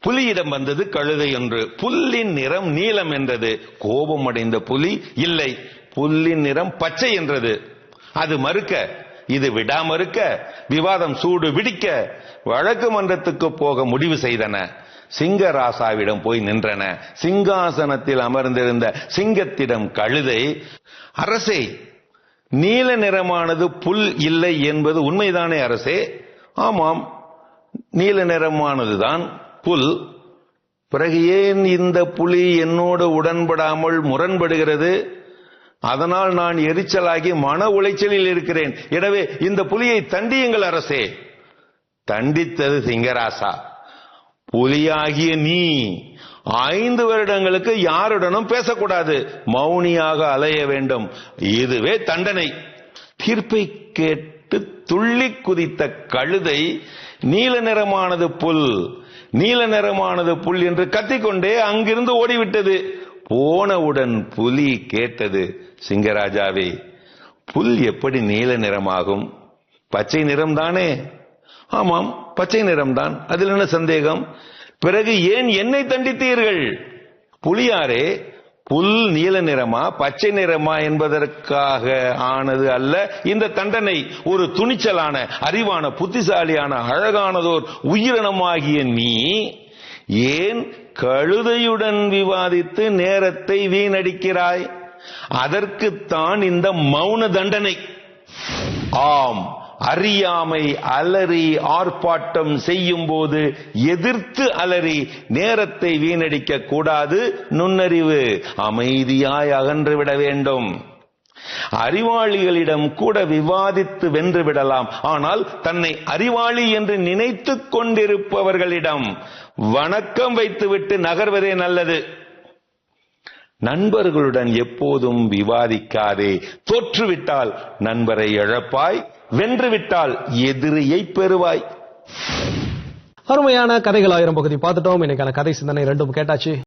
புலியிடம் வந்தது கழுதை என்று. புல்லின் நிறம் நீலம் என்றது. கோபம் அடைந்த புலி இல்லை. புல்லின் நிறம் பச்சை என்றது. அது மறுக்க இது விடாமறுக்க விவாதம் சூடு விடிக்க வழக்கு மன்றத்துக்கு போக முடிவு செய்தன. சிங்கராசாவிடம் போய் நின்றன. சிங்காசனத்தில் அமர்ந்திருந்த சிங்கத்திடம் கழுதை அரசே நீல நிறமானது புல் இல்லை என்பது உண்மைதானே அரசே? ஆமாம் நீல நிறமானதுதான். புல் பிறகு ஏன் இந்த புலி என்னோடு உடன்படாமல் முரண்படுகிறது? அதனால் நான் எரிச்சலாகி மன உளைச்சலில் இருக்கிறேன். எனவே இந்த புலியை தண்டியுங்கள் அரசே. தண்டித்தது சிங்கராசா. புலியாகிய நீ ஐந்து வருடங்களுக்கு யாருடனும் பேசக்கூடாது. மௌனியாக அலைய வேண்டும். இதுவே தண்டனை. தீர்ப்பை கேட்டு துள்ளி குதித்த கழுதை நீல நிறமானது புல் நீல நிறமானது புல் என்று கத்திக்கொண்டே அங்கிருந்து ஓடிவிட்டது. போனவுடன் புலி கேட்டது சிங்கராஜாவே புல் எப்படி நீல நிறமாகும்? பச்சை நிறம் தானே ஆமாம் பச்சை நிறம்தான். அதில் என்ன சந்தேகம்? பிறகு ஏன் என்னை தண்டித்தீர்கள்? புலியாரே புல் நீல நிறமா பச்சை நிறமா என்பதற்காக ஆனது அல்ல. இந்த தண்டனை ஒரு துணிச்சலான அறிவான புத்திசாலியான அழகானதோர் உயிரினமாகிய நீ ஏன் கழுதையுடன் விவாதித்து நேரத்தை வீணடிக்கிறாய்? அதற்குத்தான் இந்த மௌன தண்டனை. ஆம் அறியாமை அலறி ஆர்ப்பாட்டம் செய்யும் போது எதிர்த்து அலறி நேரத்தை வீணடிக்க கூடாது நுண்ணறிவு. அமைதியாய் அகன்றுவிட வேண்டும். அறிவாளிகளிடம் கூட விவாதித்து வென்று விடலாம். ஆனால் தன்னை அறிவாளி என்று நினைத்துக் கொண்டிருப்பவர்களிடம் வணக்கம் வைத்துவிட்டு நகர்வதே நல்லது. நண்பர்களுடன் எப்போதும் விவாதிக்காதே. தோற்றுவிட்டால் நண்பரை இழப்பாய் வென்றுவிட்டால் எதிரியை பெறுவாய். அருமையான கதைகள் ஆயிரம் பகுதி பார்த்துட்டோம். இன்னைக்கான கதை சிந்தனை ரெண்டும் கேட்டாச்சு.